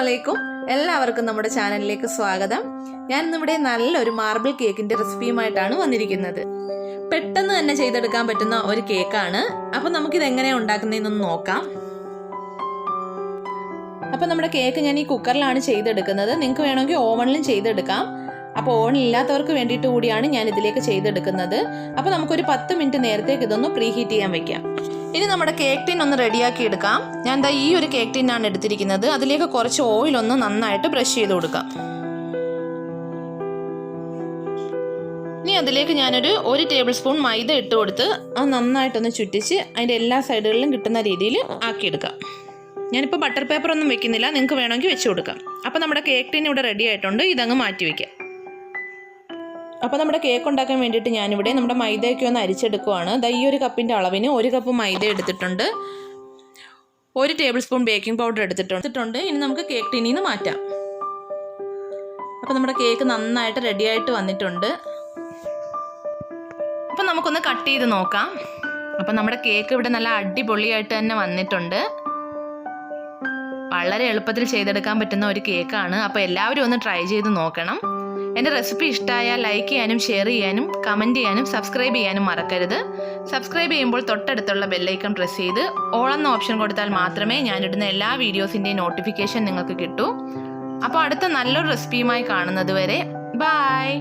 അലൈക്കും എല്ലാവർക്കും നമ്മുടെ ചാനലിലേക്ക് സ്വാഗതം. ഞാൻ ഇന്നിവിടെ നല്ലൊരു മാർബിൾ കേക്കിന്റെ റെസിപ്പിയുമായിട്ടാണ് വന്നിരിക്കുന്നത്. പെട്ടെന്ന് തന്നെ ചെയ്തെടുക്കാൻ പറ്റുന്ന ഒരു കേക്കാണ് അപ്പൊ നമുക്കിത് എങ്ങനെയാണ് ഉണ്ടാക്കുന്നതെന്നൊന്ന് നോക്കാം. അപ്പൊ നമ്മുടെ കേക്ക് ഞാൻ ഈ കുക്കറിലാണ് ചെയ്തെടുക്കുന്നത്. നിങ്ങൾക്ക് വേണമെങ്കിൽ ഓവണിലും ചെയ്തെടുക്കാം. അപ്പോൾ ഓൺ ഇല്ലാത്തവർക്ക് വേണ്ടിയിട്ട് കൂടിയാണ് ഞാൻ ഇതിലേക്ക് ചെയ്തെടുക്കുന്നത്. അപ്പോൾ നമുക്കൊരു പത്ത് മിനിറ്റ് നേരത്തേക്ക് ഇതൊന്ന് പ്രീഹീറ്റ് ചെയ്യാൻ വെക്കാം. ഇനി നമ്മുടെ കേക്ക് ടിൻ ഒന്ന് റെഡിയാക്കി എടുക്കാം. ഞാൻ എന്താ ഈ ഒരു കേക്ക് ടിന്നാണ് എടുത്തിരിക്കുന്നത്. അതിലേക്ക് കുറച്ച് ഓയിൽ ഒന്ന് നന്നായിട്ട് ബ്രഷ് ചെയ്ത് കൊടുക്കാം. ഇനി അതിലേക്ക് ഞാനൊരു ഒരു ടേബിൾ സ്പൂൺ മൈദ ഇട്ട് കൊടുത്ത് അത് നന്നായിട്ടൊന്ന് ചുറ്റിച്ച് അതിന്റെ എല്ലാ സൈഡുകളിലും കിട്ടുന്ന രീതിയിൽ ആക്കിയെടുക്കാം ഞാനിപ്പോൾ ബട്ടർ പേപ്പർ ഒന്നും വെക്കുന്നില്ല. നിങ്ങൾക്ക് വേണമെങ്കിൽ വെച്ച് കൊടുക്കാം. അപ്പോൾ നമ്മുടെ കേക്ക് ടിൻ ഇവിടെ റെഡി ആയിട്ടുണ്ട്. ഇതങ്ങ് മാറ്റി വയ്ക്കാം അപ്പോൾ നമ്മുടെ കേക്ക് ഉണ്ടാക്കാൻ വേണ്ടിയിട്ട് ഞാനിവിടെ നമ്മുടെ മൈദയൊക്കെ ഒന്ന് അരിച്ചെടുക്കുവാണ്. ദാ ഈ ഒരു കപ്പിന്റെ അളവിന് ഒരു കപ്പ് മൈദ എടുത്തിട്ടുണ്ട്. ഒരു ടേബിൾ സ്പൂൺ ബേക്കിംഗ് പൗഡർ എടുത്തിട്ടുണ്ട്. ഇനി നമുക്ക് കേക്ക് ടിന്നിൽ നിന്ന് മാറ്റാം. അപ്പോൾ നമ്മുടെ കേക്ക് നന്നായിട്ട് റെഡിയായിട്ട് വന്നിട്ടുണ്ട്. അപ്പോൾ നമുക്കൊന്ന് കട്ട് ചെയ്ത് നോക്കാം. അപ്പോൾ നമ്മുടെ കേക്ക് ഇവിടെ നല്ല അടിപൊളിയായിട്ട് തന്നെ വന്നിട്ടുണ്ട്. വളരെ എളുപ്പത്തിൽ ചെയ്തെടുക്കാൻ പറ്റുന്ന ഒരു കേക്കാണ് അപ്പോൾ എല്ലാവരും ഒന്ന് ട്രൈ ചെയ്ത് നോക്കണം. എന്റെ റെസിപ്പി ഇഷ്ടമായാൽ ലൈക്ക് ചെയ്യാനും ഷെയർ ചെയ്യാനും കമന്റ് ചെയ്യാനും സബ്സ്ക്രൈബ് ചെയ്യാനും മറക്കരുത്. സബ്സ്ക്രൈബ് ചെയ്യുമ്പോൾ തൊട്ടടുത്തുള്ള ബെല്ലൈക്കൺ പ്രസ് ചെയ്ത് ഓൾ എന്ന ഓപ്ഷൻ കൊടുത്താൽ മാത്രമേ ഞാനിടുന്ന എല്ലാ വീഡിയോസിന്റെയും നോട്ടിഫിക്കേഷൻ നിങ്ങൾക്ക് കിട്ടൂ. അപ്പോൾ അടുത്ത നല്ലൊരു റെസിപ്പിയുമായി കാണുന്നത് വരെ ബായ്